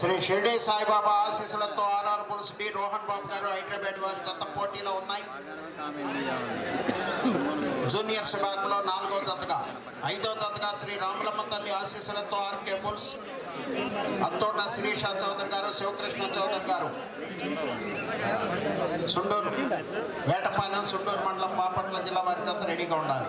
శ్రీ షిర్డీ సాయిబాబా ఆశీస్సులతో ఆర్ఆర్ పులుసు రోహన్ బాబు గారు హైదరాబాద్ వారి జత పోటీలో ఉన్నాయి. జూనియర్స్ విభాగంలో నాలుగో జతగా ఐదో జతగా శ్రీ రామలమ్మ తల్లి ఆశీస్సులతో ఆర్కే పుల్స్ అత్తోట శిరీష చౌదరి గారు శివకృష్ణ చౌదరి గారు. సుండూరు వేటపాలెం సుండూరు మండలం బాపట్ల జిల్లా వారి జత రెడీగా ఉండాలి.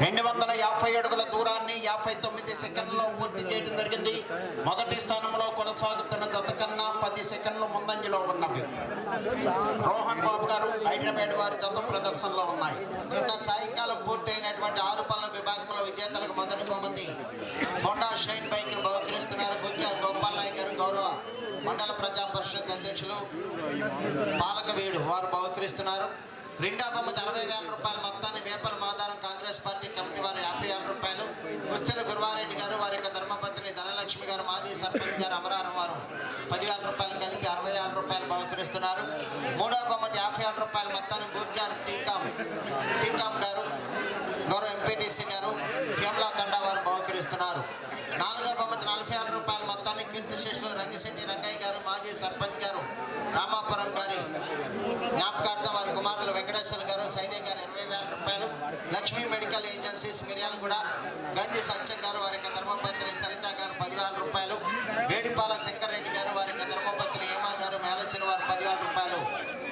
రెండు వందల యాభై అడుగుల దూరాన్ని యాభై తొమ్మిది సెకండ్లో పూర్తి చేయడం జరిగింది. మొదటి స్థానంలో కొనసాగుతున్న జత కన్నా పది సెకండ్లు ముందంజలో ఉన్నవి. రోహన్ బాబు గారు హైదరాబాద్ వారి జత ప్రదర్శనలో ఉన్నాయి. నిన్న సాయంకాలం పూర్తయినటువంటి ఆరు పళ్ళ విభాగంలో విజేతలకు మొదటి బహుమతి హోండా షైన్ బైక్ను బహుకరిస్తున్నారు. బుక్యా గోపాల్ నాయక్ గారు గౌరవ మండల ప్రజా పరిషత్ అధ్యక్షులు పాలకవీడు వారు బహుకరిస్తున్నారు. రెండో బొమ్మ అరవై వేల రూపాయలు మొత్తాన్ని వేపల మాదారం కాంగ్రెస్ పార్టీ కమిటీ వారి యాభై వేల రూపాయలు. కుస్తెల గురువారెడ్డి గారు వారి యొక్క ధర్మపత్ని ధనలక్ష్మి గారు మాజీ సర్పంచ్ గారు అమరారం వారు పదివేల రూపాయలు కలిపి అరవై వేల రూపాయలు బహుకరిస్తున్నారు. మూడో బొమ్మది యాభై వేల రూపాయలు మొత్తాన్ని బూర్గా టీకామ్ టీకామ్ గారు గౌరవ ఎంపీటీసీ గారు కేమలా తండా వారు బహుకరిస్తున్నారు. నాలుగో బొమ్మది నలభై ఆరు రూపాయల మొత్తాన్ని కీర్తిశేషులు రంగిశెట్టి రంగయ్య గారు మాజీ సర్పంచ్ గారు రామాపురం గారి జ్ఞాపకార్థం వారి కుమారులు వెంకటేశ్వర గారు సైదే గారు ఇరవై వేల రూపాయలు లక్ష్మీ మెడికల్ ఏజెన్సీస్ మిర్యాలు కూడా గంజి సత్యం గారు వారి యొక్క ధర్మపత్రి సరిత గారు పదివేల రూపాయలు వేడిపాల శంకర్ రెడ్డి గారు వారి యొక్క ధర్మపత్రి హేమా గారు మేలచెరు వారు పదివేల రూపాయలు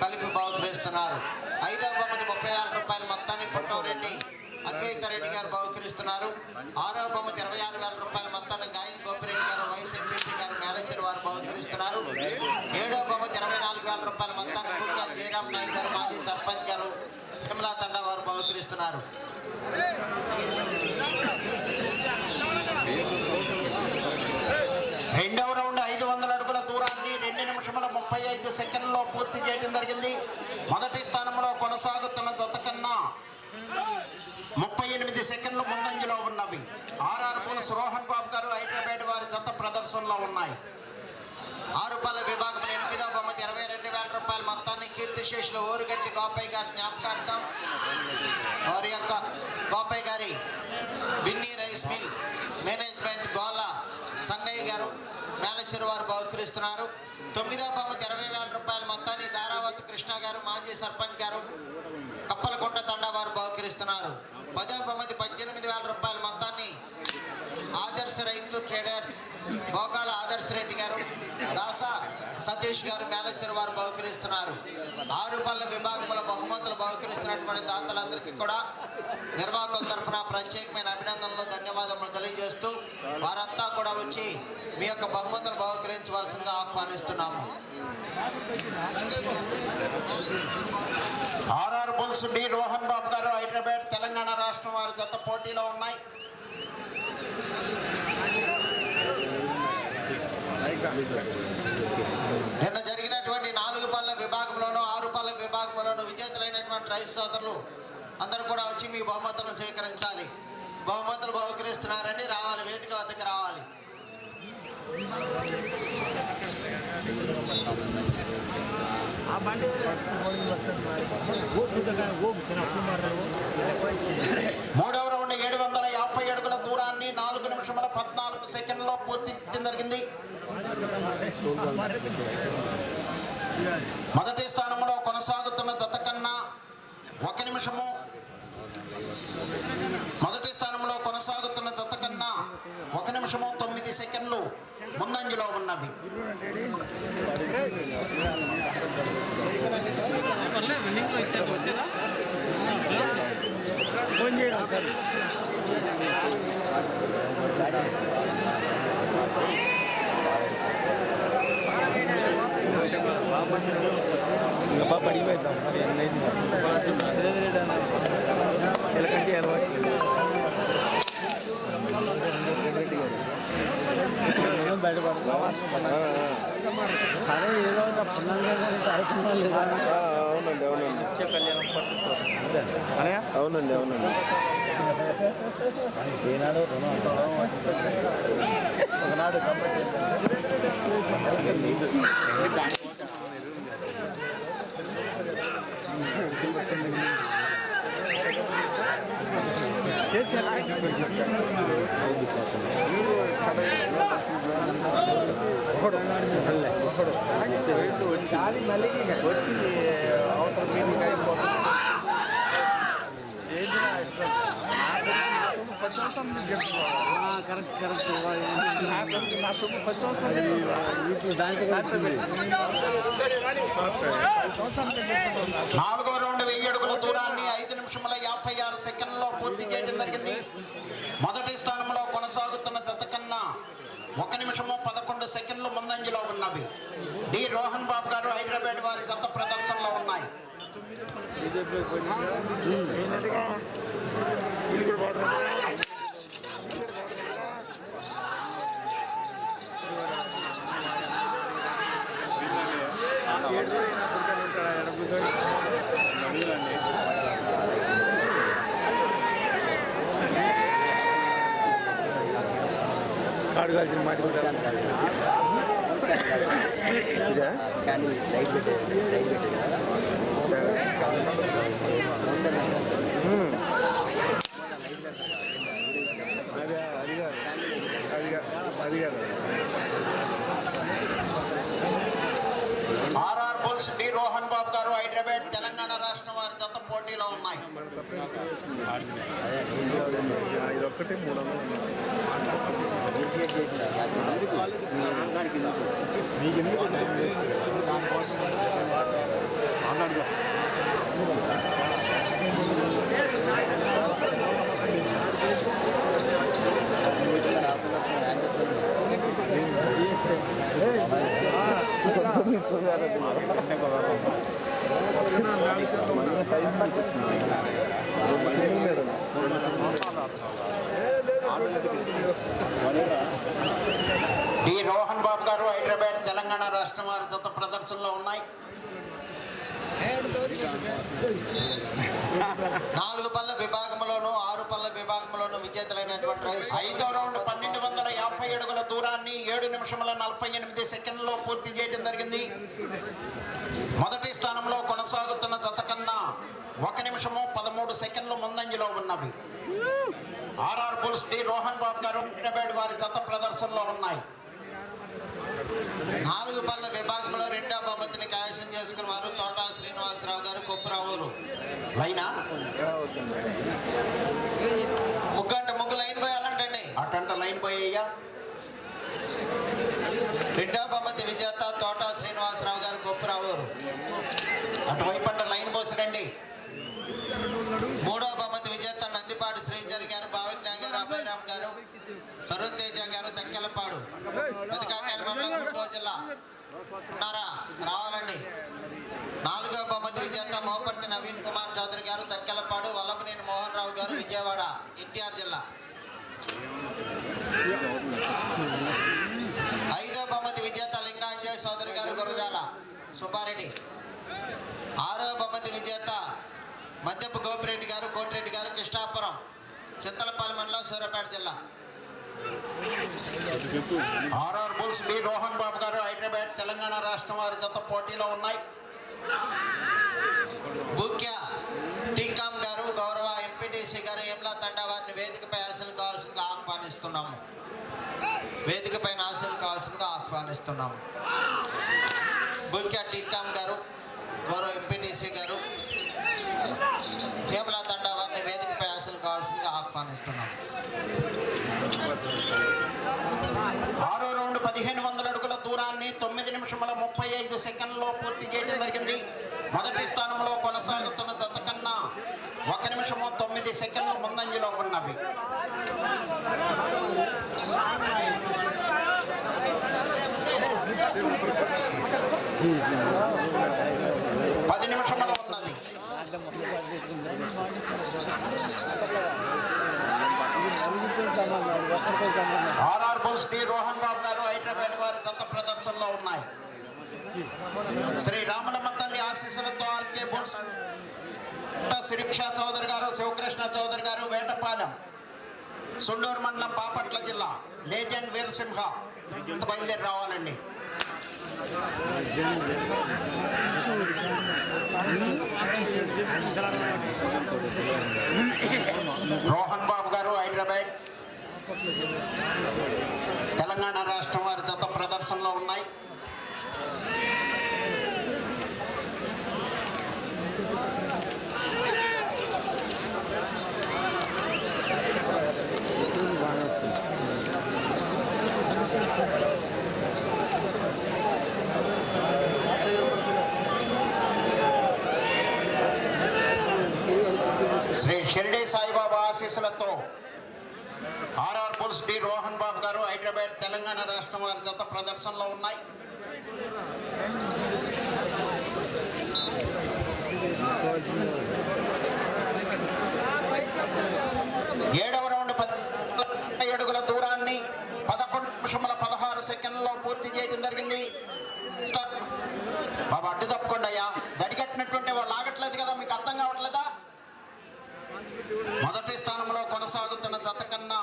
కలిపి బహుకరిస్తున్నారు ఐదవ బొమ్మది ముప్పై వేల రూపాయల మొత్తాన్ని పుట్టవరెడ్డి అద్వైత రెడ్డి గారు చేస్తున్నారు. ఆరో బొమ్మది ఇరవై ఆరు వేల రూపాయల మొత్తాన్ని గాయం గోపిరెడ్డి గారు వైస్ ఎంపీ గారు మేనేజర్ వారు బహుకరిస్తున్నారు. ఏడో బొమ్మది ఇరవై నాలుగు వేల రూపాయల మొత్తాన్ని గుక్క జయరామ్ నాయక్ గారు మాజీ సర్పంచ్ గారు తిమ్లా తండా వారు బహుకరిస్తున్నారు. రెండవ రౌండ్ ఐదు వందల అడుగుల దూరాన్ని రెండు నిమిషముల ముప్పై ఐదు సెకండ్లో పూర్తి చేయడం జరిగింది. మొదటి స్థానంలో కొనసాగుతున్న జత కన్నా ముప్పై ఎనిమిది సెకండ్లు ముందంజలో ఉన్నవి. ఆర్ఆర్ పోలీస్ రోహన్ బాబు గారు హైదరాబాద్ వారి జత ప్రదర్శనలో ఉన్నాయి. ఆరు పళ్ళ విభాగంలో ఎనిమిదవ బొమ్మది ఇరవై రెండు వేల రూపాయల మొత్తాన్ని కీర్తిశేషులు ఊరుగట్టి గోపయ్య గారి జ్ఞాపకార్థం వారి యొక్క గోపయ్య గారి బిన్నీ రైస్ మిల్ మేనేజ్మెంట్ గోలా సంగయ్య గారు మేనేజర్ వారు బహుకరిస్తున్నారు. తొమ్మిదవ బొమ్మది ఇరవై వేల రూపాయల మొత్తాన్ని ధారావతి కృష్ణ గారు మాజీ సర్పంచ్ గారు కప్పలకుంట తండా వారు బహుకరిస్తున్నారు. పదవ పద్దెనిమిది వేల రూపాయల మొత్తాన్ని ఆదర్శ రైతు ట్రేడర్స్ భోగాల ఆదర్శ రెడ్డి గారు దాసా సతీష్ గారు మేనేజర్ వారు బహుకరిస్తున్నారు. ఆరు పళ్ళ విభాగంలో బహుమతులు బహుకరిస్తున్నటువంటి దాతలందరికీ కూడా నిర్వాహకుల తరఫున ప్రత్యేకమైన అభినందనలు ధన్యవాదములు తెలియజేస్తూ వారంతా కూడా వచ్చి మీ యొక్క బహుమతులు బహుకరించవలసిందిగా ఆహ్వానిస్తున్నాము. RR bulls D Rohan Babu గారు హైదరాబాద్ తెలంగాణ రాష్ట్రం వారి జత పోటీలో ఉన్నాయి. నిన్న జరిగినటువంటి నాలుగు పళ్ళ విభాగంలోనూ ఆరు పళ్ళ విభాగంలోనూ విజేతలైనటువంటి రైతు సోదరులు అందరూ కూడా వచ్చి మీ బహుమతులను స్వీకరించాలి. బహుమతులు బహుకరిస్తున్నారండి రావాలి వేదిక వద్దకు రావాలి. మూడవ రౌండ్ ఏడు వందల యాభై అడుగుల దూరాన్ని నాలుగు నిమిషముల పద్నాలుగు సెకండ్లో పూర్తి జరిగింది. మొదటి స్థానంలో కొనసాగుతున్న జత కన్నా ఒక నిమిషము. మొదటి స్థానంలో కొనసాగుతున్న జత కన్నా ఒక నిమిషము సెకండ్లు ముందంజలో ఉన్నవి. పాప అడిగిపోయిద్దాం. సార్ ఎన్నైంది ఎలకంటే అలవాటు. బయటపడుతుంది ఆ, ఏదో ఒక అవునండి అవునండి. అవునండి అవునండి ఒకనాడు కాబట్టి వచ్చి అవతల మీదకి అయిపోతుంది కరెక్ట్ కరెక్ట్ నా నాలుగో రౌండ్ వెయ్యి అడుగుల దూరాన్ని ఐదు నిమిషముల యాభై ఆరు సెకండ్లో పూర్తి చేయడం జరిగింది. మొదటి స్థానంలో కొనసాగుతున్న జత కన్నా ఒక నిమిషము పదకొండు సెకండ్లు ముందంజలో ఉన్నవి. డి. రోహన్ బాబు గారు హైదరాబాద్ వారి జత ప్రదర్శనలో ఉన్నాయి. మాట కూడా కానీ లైట్ పెట్టేది లైట్ పెట్టేది కదా ఉమ్. అదే అది కాదు అది కాదు అది కాదు RR bulls D Rohan Babu గారు హైదరాబాద్ తెలంగాణ రాష్ట్రం వారి జత పోటీలో ఉన్నాయి. దానికోసం సపరేట్ అదే ఇంట్లో ఉంది. ఇది ఒక్కటి మూడు వందలు ఉంది. డూప్లికేట్ చేసిన తొమ్మిది తొమ్మిది అరవై. మన సైజ్ చూపిస్తుంది. రెండు single madam. D Rohan Babu గారు హైదరాబాద్ తెలంగాణ రాష్ట్రం వారి జత ప్రదర్శనలో ఉన్నాయి. నాలుగు పళ్ళ విభాగంలోను ఆరు పళ్ళ విభాగంలోను విజేతలైనటువంటి ఐదో రౌండ్ పన్నెండు వందల యాభై అడుగుల దూరాన్ని ఏడు నిమిషముల నలభై ఎనిమిది సెకండ్లో పూర్తి చేయడం జరిగింది. మొదటి స్థానంలో కొనసాగుతున్న జత కన్నా ఒక నిమిషము పదమూడు సెకండ్లు ముందంజలో ఉన్నవి. RR bulls D. Rohan Babu గారు హైదరాబాద్ వారి జత ప్రదర్శనలో ఉన్నాయి నాలుగు పళ్ళ విభాగంలో రెండో బహుమతిని కైవసం చేసుకున్న వారు తోటా శ్రీనివాసరావు గారు కొప్పురావూరు లైనా? ముగ్గంట ముగ్గు లైన్ పోయాలంటండి. అటంట లైన్ పోయ్యా రెండో బహుమతి విజేత తోటా శ్రీనివాసరావు గారు కొప్పురావూరు అటువైపు అంట లైన్ పోసిరండి. మూడో బహుమతి విజేత నందిపాటి శ్రీజరి గారు భావిజ్ఞ గారు అభయరామ్ గారు తరుణ్ తేజ గారు తెక్కెలపాడు మండలం గుంటూరు జిల్లా. ఉన్నారా? రావాలండి. నాలుగో బహుమతి విజేత మోపర్తి నవీన్ కుమార్ చౌదరి గారు తక్కెలపాడు వల్లభనేని మోహన్ రావు గారు విజయవాడ ఎన్టీఆర్ జిల్లా. ఐదో బహుమతి విజేత లింగాంజయ్ సోదరి గారు గురజాల సుబ్బారెడ్డి. ఆరో బహుమతి విజేత మద్యపు గోపిరెడ్డి గారు కోటిరెడ్డి గారు కృష్ణాపురం చింతలపల్లి మండలం సూర్యాపేట జిల్లా. RR bulls B Rohan Babu గారు హైదరాబాద్ తెలంగాణ రాష్ట్రం వారి జత పోటీలో ఉన్నాయి. ముఖ్య టీకామ్ గారు గౌరవ ఎంపీటీసీ గారు ఏమ్లా తండా వారిని వేదికపై ఆశలు కావాల్సిందిగా ఆహ్వానిస్తున్నాము. వేదికపై ఆశలు కావాల్సిందిగా ఆహ్వానిస్తున్నాము. ముఖ్య టీకామ్ గారు గౌరవ ఎంపీటీసీ గారు హేమలా తండా వారిని వేదికపై ఆశలు కావాల్సిందిగా ఆహ్వానిస్తున్నాం ఆరో రౌండ్ పదిహేను వందల అడుగుల దూరాన్ని తొమ్మిది నిమిషముల ముప్పై ఐదు సెకండ్లో పూర్తి చేయడం జరిగింది. మొదటి స్థానంలో కొనసాగుతున్న జత కన్నా ఒక నిమిషము తొమ్మిది సెకండ్లు ముందంజలో ఉన్నవి. పది నిమిషములు ఉన్నది. నలుగుతుంటామన్నాడు ఆర్ఆర్ డి రోహన్ బాబు గారు హైదరాబాద్ వారి జత ప్రదర్శనలో ఉన్నాయి. శ్రీ రామలమ్మ తల్లి ఆశీస్సులతో ఆర్కే బుల్స్ శిరీక్ష చౌదరి గారు శివకృష్ణ చౌదరి గారు వేటపాలెం సుండూరు మండలం బాపట్ల జిల్లా లేజెండ్ వీరసింహ బయలుదేరి రావాలండి. రోహన్ బాబు గారు హైదరాబాద్ తెలంగాణ రాష్ట్రం వారి జత ప్రదర్శనలో ఉన్నాయి. శ్రీ షిరిడి సాయిబాబా ఆశీస్సులతో ఆర్ఆర్ డి రోహన్ బాబు గారు హైదరాబాద్ తెలంగాణ రాష్ట్రం వారి జత ప్రదర్శనలో ఉన్నాయి ఏడవ రౌండ్ పది అడుగుల దూరాన్ని పదకొండు నిమిషముల పదహారు సెకండ్లలో పూర్తి చేయడం జరిగింది స్టార్ట్. బాబా అడ్డు తప్పుకోండి అయ్యా దడిగట్టినటువంటి వాళ్ళు ఆగట్లేదు కదా మీకు అర్థం కావట్లేదా మొదటి స్థానంలో కొనసాగుతున్న జత కన్నా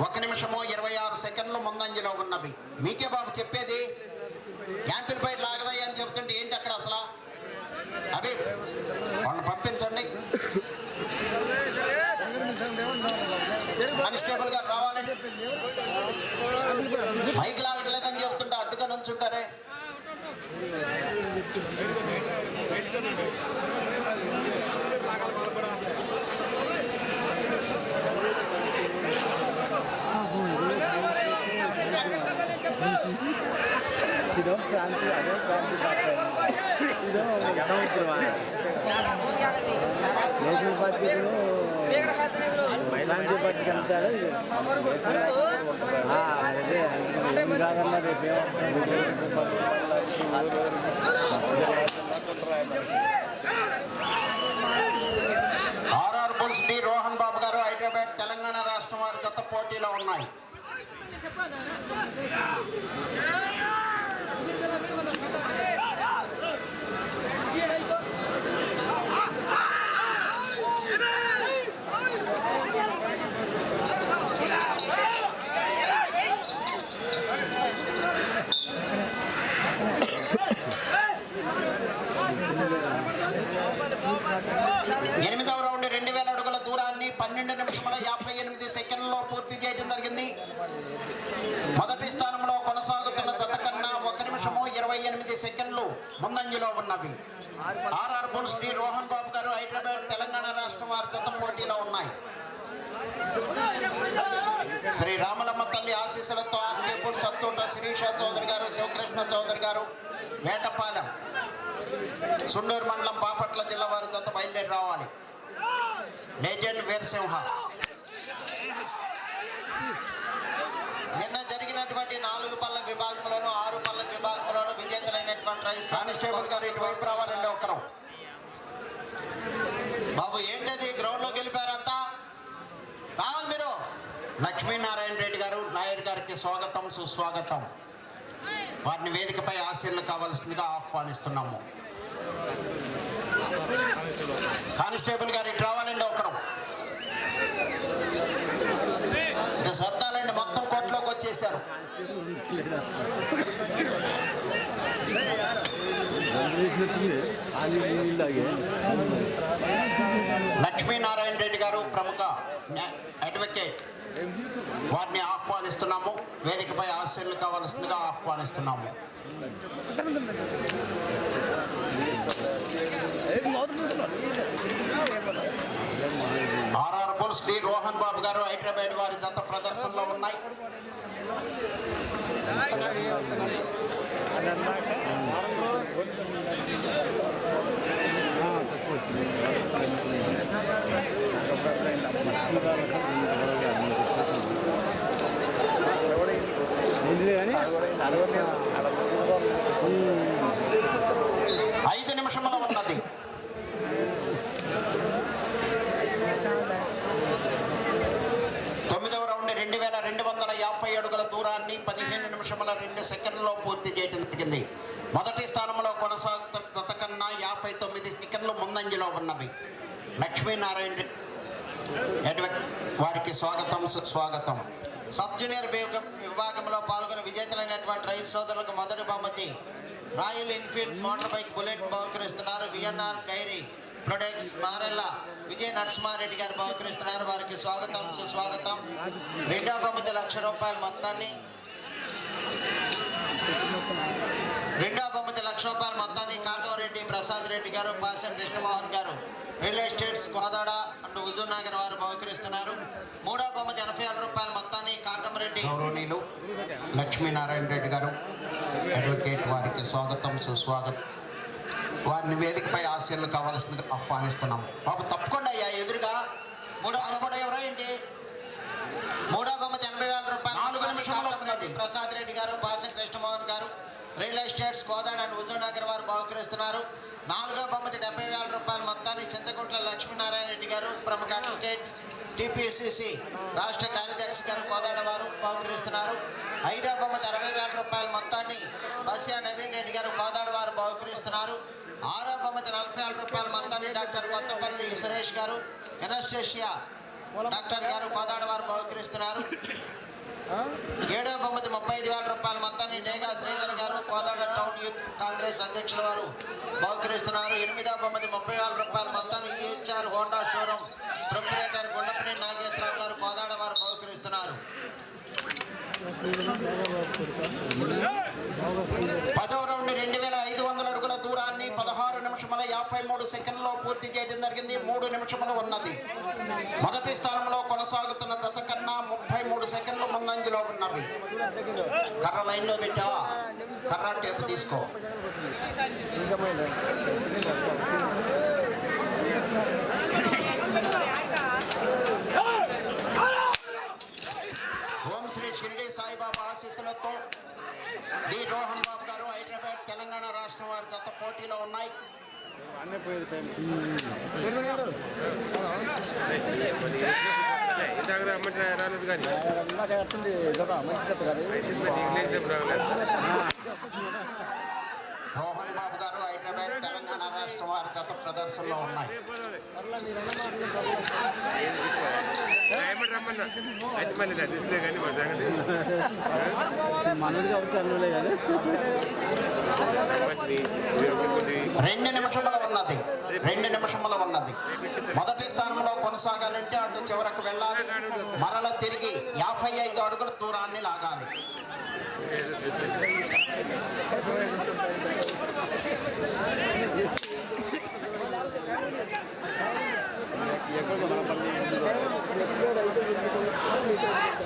ఒక నిమిషము ఇరవై ఆరు సెకండ్లు ముందంజలో ఉన్నవి మీకే బాబు చెప్పేది యాంపిల్ పైర్ లాగదాయి అని చెప్తుంటే ఏంటి అక్కడ అసలు అవి వాళ్ళని పంపించండి కానిస్టేబుల్ గారు రావాలండి పైకి లాగట్లేదని చెప్తుంటే అడ్డుగా నుంచుంటారే? ఇదో క్రాంతి అదో క్రాంతి ఇదో సముద్రమా నేషనల్ పార్టీలో మైనారిటీ పట్టుకు వెళ్తాడు కాదన్నా RR bulls D Rohan Babu గారు హైదరాబాద్ తెలంగాణ రాష్ట్రం వారి జత పోటీలో ఉన్నాయి ఎనిమిదవ రౌండ్ రెండు వేల అడుగుల దూరాన్ని పన్నెండు నిమిషముల యాభై ఎనిమిది సెకండ్లలో పూర్తి చేయడం జరిగింది. మొదటి స్థానంలో కొనసాగుతున్న జత కన్నా ఒక నిమిషము ఇరవై ఎనిమిది సెకండ్లు ముందంజలో ఉన్నవి. RR bulls D Rohan Babu గారు హైదరాబాద్ తెలంగాణ రాష్ట్రం వారి జత పోటీలో ఉన్నాయి. శ్రీ రామలమ్మ తల్లి ఆశీస్సులతో ఆర్కేపూర్ సత్తూట శిరీష చౌదరి గారు శివకృష్ణ చౌదరి గారు వేటపాలెం సుండూరు మండలం బాపట్ల జిల్లా వారి జత బయలుదేరి రావాలి. లెజెండ్ వీరసింహ. నిన్న జరిగినటువంటి నాలుగు పళ్ళ విభాగంలోను ఆరు పళ్ళ విభాగంలోను విజేతలైనటువంటి కానిస్టేబుల్ గారు ఇటువైపు రావాలండి ఒక్కరు బాబు ఏంటది? గ్రౌండ్లో గెలిపారంతా? రావాలి మీరు. లక్ష్మీనారాయణ రెడ్డి గారు నాయర్ గారికి స్వాగతం సుస్వాగతం. వారిని వేదికపై ఆశీర్లు కావాల్సిందిగా ఆహ్వానిస్తున్నాము. కానిస్టేబుల్ గారు ఇటు రావాలండి ఒకరు మొత్తం చేశారు. లక్ష్మీనారాయణ రెడ్డి గారు ప్రముఖ అడ్వకేట్. వారిని ఆహ్వానిస్తున్నాము. వేదికపై ఆశీర్లు కావాల్సిందిగా ఆహ్వానిస్తున్నాము. RR bulls D. Rohan Babu గారు హైదరాబాద్ వారి జత ప్రదర్శనలో ఉన్నాయి. ఐదు నిమిషముల ఉన్నది తొమ్మిదవ రౌండ్ రెండు వందల యాభై అడుగుల దూరాన్ని పదిహేను నిమిషముల రెండు సెకండ్లలో పూర్తి చేయడం జరిగింది. మొదటి స్థానంలో కొనసాగుతున్న జత కన్నా యాభై తొమ్మిది సెకండ్లు ముందంజలో ఉన్నవి. లక్ష్మీనారాయణ రెడ్డి వారికి స్వాగతం సుస్వాగతం. సబ్ జూనియర్ విభాగంలో పాల్గొని విజేతలైనటువంటి రైతు సోదరులకు మొదటి బహుమతి. Royal Enfield motor bike bullet బహుకరిస్తున్నారు VNR dairy products Marella. Vijaya Narasimhareddy గారు బహుకరిస్తున్నారు. వారికి స్వాగతం సుస్వాగతం. రెండో బహుమతి లక్ష రూపాయల మొత్తాన్ని. రెండో బహుమతి లక్ష రూపాయల మొత్తాన్ని కాటవరెడ్డి ప్రసాద్ రెడ్డి గారు పాసం కృష్ణమోహన్ గారు real estates Kodad and Huzur Nagar వారు బహుకరిస్తున్నారు. మూడో బహుమతి ఎనభై ఆరు రూపాయల మొత్తాన్ని కాటమరెడ్డి గౌరవనీయులు లక్ష్మీనారాయణ రెడ్డి గారు అడ్వకేట్ వారికి స్వాగతం సుస్వాగతం. వారిని వేదికపై ఆశీర్లు కావాల్సిందిగా ఆహ్వానిస్తున్నాం. బాబు తప్పకుండా అయ్యా ఎదురుగా మూడో అనుకోవడం ఎవరో ఏంటి? మూడో బహుమతి ఎనభై వేల రూపాయలు నాలుగు నిమిషంలో ఉన్నది ప్రసాద్ రెడ్డి గారు పాసం కృష్ణమోహన్ గారు real estates Kodad and Huzur Nagar వారు బహుకరిస్తున్నారు. నాలుగో బహుమతి డెబ్బై వేల రూపాయల మొత్తాన్ని చింతకుంట్ల లక్ష్మీనారాయణ రెడ్డి గారు ప్రముఖ అడ్వకేట్ టీపీసీసీ రాష్ట్ర కార్యదర్శి గారు కోదాడ వారు బహుకరిస్తున్నారు. ఐదో బహుమతి అరవై వేల రూపాయల మొత్తాన్ని బస్యా నవీన్ రెడ్డి గారు కోదాడ వారు బహుకరిస్తున్నారు. ఆరో బహుమతి నలభై ఆరు రూపాయల మొత్తాన్ని డాక్టర్ కొత్తపల్లి సురేష్ గారు. ఎనస్టేషియా డాక్టర్ గారు కోదాడ వారు బహుకరిస్తున్నారు. ఏడో బహుమతి ముప్పై ఐదు వేల రూపాయల మొత్తాన్ని డేగా శ్రీధర్ గారు కోదాడ టౌన్ యూత్ కాంగ్రెస్ అధ్యక్షుల వారు బహుకరిస్తున్నారు. ఎనిమిదో బహుమతి ముప్పై వేల రూపాయల మొత్తాన్ని EHR Honda showroom proprietor Gundapani Nageswararao గారు కోదాడ వారు బహుకరిస్తున్నారు. పదవ రౌండ్ రెండు వేల ఐదు వందల అడుగుల దూరాన్ని పదహారు నిమిషముల యాభై మూడు సెకండ్లో పూర్తి చేయడం జరిగింది. మూడు నిమిషములు ఉన్నది. మొదటి స్థానంలో కొనసాగుతున్న జత కన్నా ముప్పై మూడు సెకండ్లు ముందంజలో ఉన్నవి. కర్ర లైన్లో పెట్టావా కర్ర టేపు తీసుకో. ఓం శ్రీ షిరిడి సాయిబాబా ఆశీస్సులతో డి. రోహన్ బాబు గారు హైదరాబాద్ తెలంగాణ రాష్ట్రం వారి జత పోటీలో ఉన్నాయి. రాలేదు కానీ రోహన్ బాబు గారు హైదరాబాద్ తెలంగాణ రాష్ట్రం వారి జత ప్రదర్శనలో ఉన్నాయి. మళ్ళీ తెలిసిలే కానీ. అనులే రెండు నిమిషముల ఉన్నది. రెండు నిమిషముల ఉన్నది. మొదటి స్థానంలో కొనసాగాలంటే అటు చివరకు వెళ్ళాలి. మరల తిరిగి యాభై ఐదు అడుగుల దూరాన్ని లాగాలి.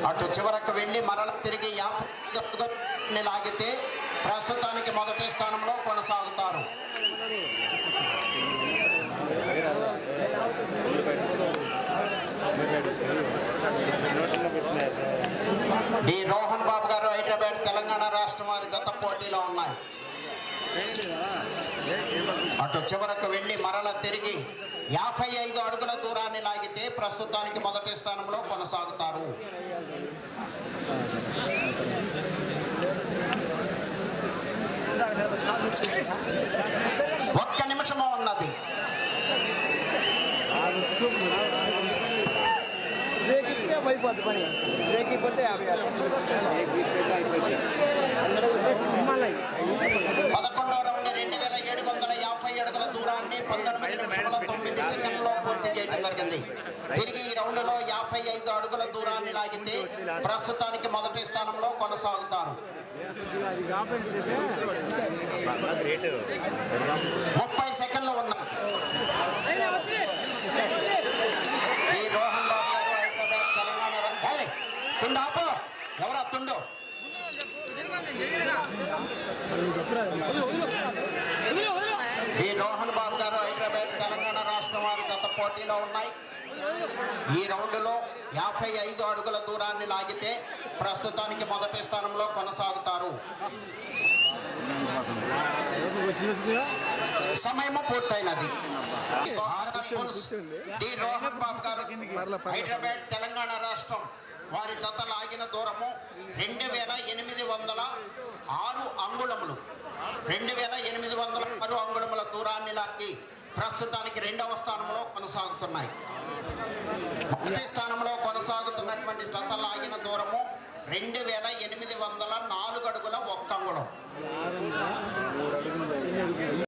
అటు చివరకు వెళ్ళి మరల తిరిగి యాభై ఐదు లాగితే ప్రస్తుతానికి మొదటి స్థానంలో కొనసాగుతారు. డి రోహన్ బాబు గారు హైదరాబాద్ తెలంగాణ రాష్ట్రం వారి జత పోటీలో ఉన్నాయి. అటు చివరకు వెళ్ళి మరల తిరిగి యాభై ఐదు అడుగుల దూరాన్ని లాగితే ప్రస్తుతానికి మొదటి స్థానంలో కొనసాగుతారు నిమిషము ఉన్నది బ్రేక్ ఇస్తే అయిపోద్ది పని. బ్రేక్ అయిపోతే యాభై పదకొండవ రౌండ్ రెండు వేల ఏడు వందల యాభై అడుగుల దూరాన్ని పంతొమ్మిది నిమిషముల తొమ్మిది సెకండ్లో పూర్తి చేయడం జరిగింది. తిరిగి ఈ రౌండ్లో యాభై ఐదు అడుగుల దూరాన్ని లాగితే ప్రస్తుతానికి మొదటి స్థానంలో కొనసాగుతారు. ముప్పై సెకండ్లు ఉన్నాయి ఈ రోహన్ బాబు గారు హైదరాబాద్ తెలంగాణ రా- ఏయ్, తుండు ఆపు. ఎవరా తుండు ఈ రోహన్ బాబు గారు హైదరాబాద్ తెలంగాణ రాష్ట్రం వారి జత పోటీలో ఉన్నాయి. ఈ రౌండ్లో యాభై ఐదు అడుగుల దూరాన్ని లాగితే ప్రస్తుతానికి మొదటి స్థానంలో కొనసాగుతారు. సమయము పూర్తయినది. డి రోహన్ బాబు గారు హైదరాబాద్ తెలంగాణ రాష్ట్రం వారి జత లాగిన దూరము రెండు వేల ఎనిమిది వందల ఆరు అంగుళములు. రెండు వేల ఎనిమిది వందల ఆరు అంగుళముల దూరాన్ని లాగి ప్రస్తుతానికి రెండవ స్థానంలో కొనసాగుతున్నాయి. మొదటి స్థానంలో కొనసాగుతున్నటువంటి జత లాగిన దూరము రెండు వేల ఎనిమిది వందల నాలుగు అడుగుల ఒక్క అంగుళం.